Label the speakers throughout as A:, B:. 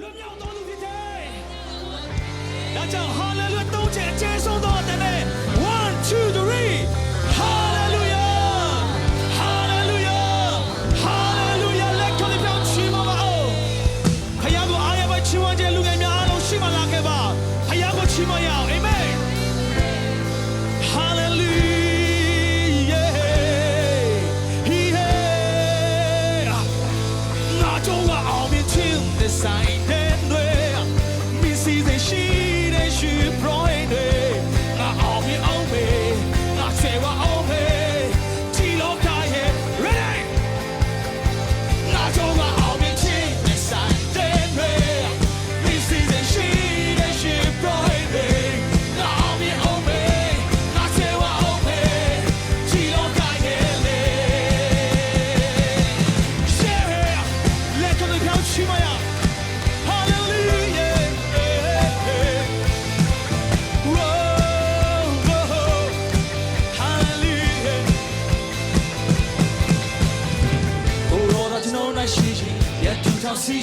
A: လွတ်မြောက်တော်သူဖြစ်တယ်။ဒါကြောင့်ဟာလေလုယာတုံးချေအကျေဆုံးသော she pride.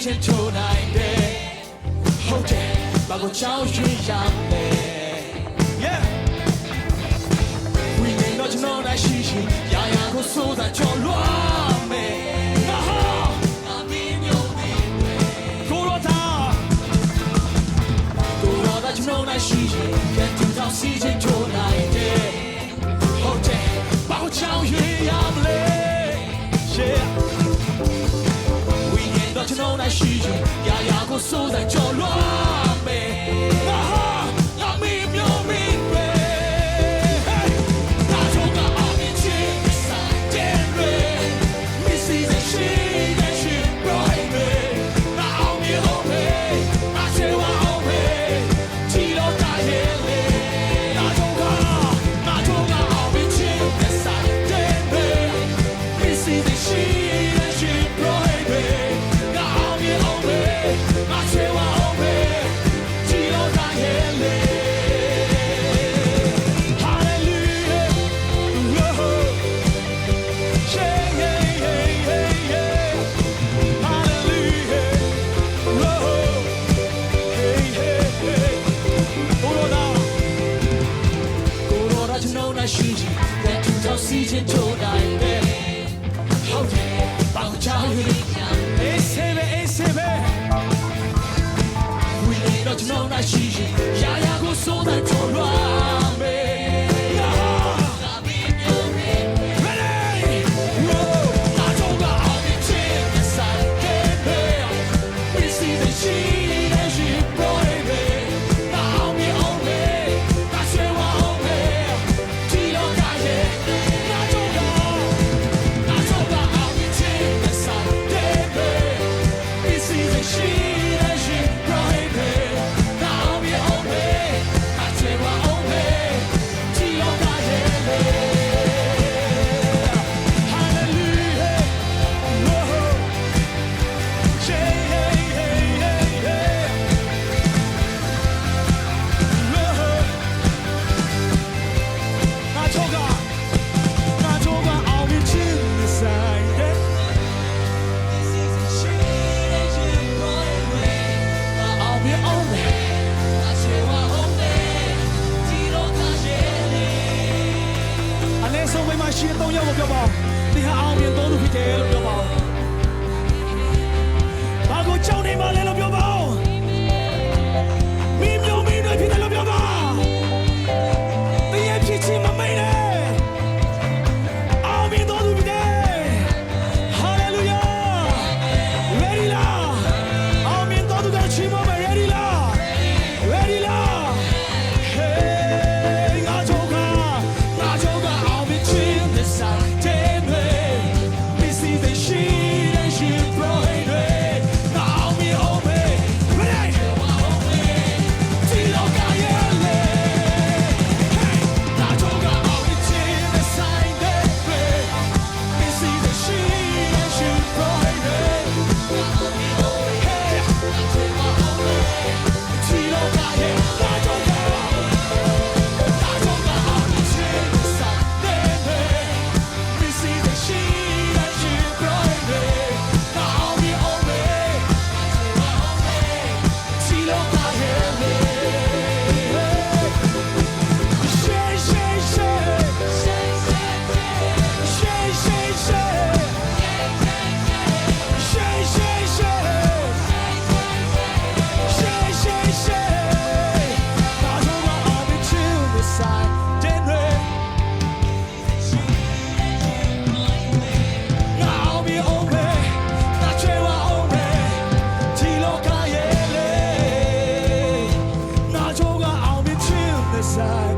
A: ချင်းထိုးနိုင်တယ်ဟုတ်တယ်ဘာကိုချောင်းရွှေ့ရမယ် Yeah We may not know that she she ရာရာကိုစိုးတာကြော်လွှားမယ် 需求，牙牙过手在角落。 မရှိကြီးတဲ့တော့စီချင်ချိုးတိုင်းပဲဟုတ်တယ်ဘာချာယူလိအေးဆေးပဲအေးဆေးပဲဝီလေးတော့ကျွန်တော်မရှိကြီးရာရာကိုစိုးတဲ့ချိုးရွာ ဆုံးမိမရှိတဲ့၃ရက်ကိုပြောပါသင်ဟာအောင်မြင်တော်သူဖြစ်တယ်လို့ပြောပါဘာကိုကြောက်နေမှလဲလို့ side.